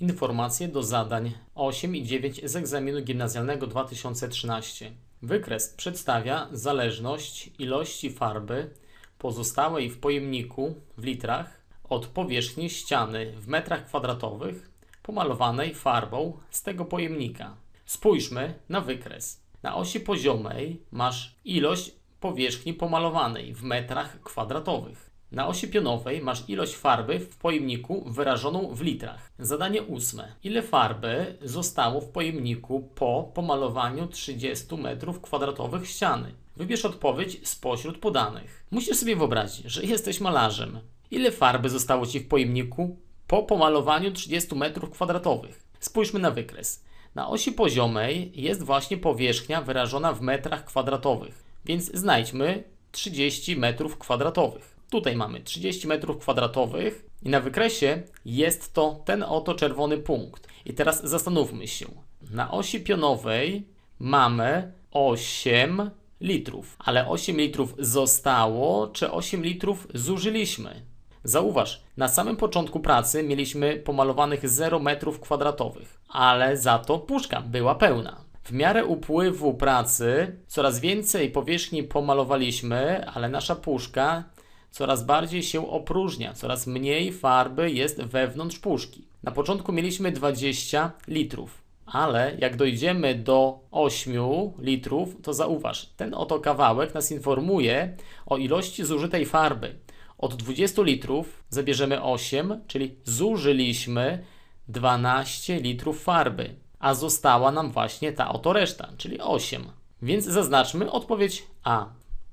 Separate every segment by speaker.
Speaker 1: Informacje do zadań 8 i 9 z egzaminu gimnazjalnego 2013. Wykres przedstawia zależność ilości farby pozostałej w pojemniku w litrach od powierzchni ściany w metrach kwadratowych pomalowanej farbą z tego pojemnika. Spójrzmy na wykres. Na osi poziomej masz ilość powierzchni pomalowanej w metrach kwadratowych. Na osi pionowej masz ilość farby w pojemniku wyrażoną w litrach. Zadanie ósme. Ile farby zostało w pojemniku po pomalowaniu 30 m2 ściany? Wybierz odpowiedź spośród podanych. Musisz sobie wyobrazić, że jesteś malarzem. Ile farby zostało Ci w pojemniku po pomalowaniu 30 m2? Spójrzmy na wykres. Na osi poziomej jest właśnie powierzchnia wyrażona w metrach kwadratowych, więc znajdźmy 30 metrów kwadratowych. Tutaj mamy 30 metrów kwadratowych i na wykresie jest to ten oto czerwony punkt. I teraz zastanówmy się. Na osi pionowej mamy 8 litrów, ale 8 litrów zostało, czy 8 litrów zużyliśmy? Zauważ, na samym początku pracy mieliśmy pomalowanych 0 metrów kwadratowych, ale za to puszka była pełna. W miarę upływu pracy coraz więcej powierzchni pomalowaliśmy, ale nasza puszka coraz bardziej się opróżnia, coraz mniej farby jest wewnątrz puszki. Na początku mieliśmy 20 litrów, ale jak dojdziemy do 8 litrów, to zauważ, ten oto kawałek nas informuje o ilości zużytej farby. Od 20 litrów zabierzemy 8, czyli zużyliśmy 12 litrów farby, a została nam właśnie ta oto reszta, czyli 8. Więc zaznaczmy odpowiedź A.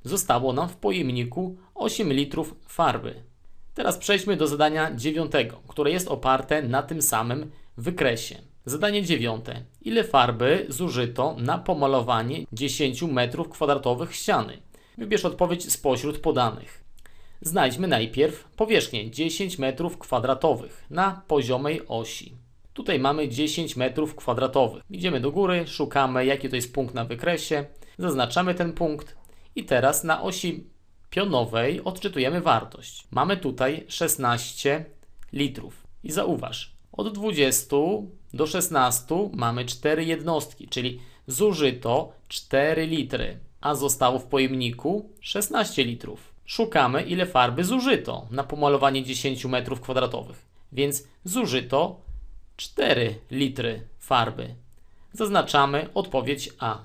Speaker 1: Zostało nam w pojemniku 8 litrów farby. Teraz przejdźmy do zadania dziewiątego, które jest oparte na tym samym wykresie. Zadanie dziewiąte. Ile farby zużyto na pomalowanie 10 m2 ściany? Wybierz odpowiedź spośród podanych. Znajdźmy najpierw powierzchnię 10 m2 na poziomej osi. Tutaj mamy 10 m2. Idziemy do góry, szukamy jaki to jest punkt na wykresie, zaznaczamy ten punkt i teraz na osi pionowej odczytujemy wartość. Mamy tutaj 16 litrów. I zauważ, od 20 do 16 mamy 4 jednostki, czyli zużyto 4 litry, a zostało w pojemniku 16 litrów. Szukamy, ile farby zużyto na pomalowanie 10 m2, więc zużyto 4 litry farby. Zaznaczamy odpowiedź A.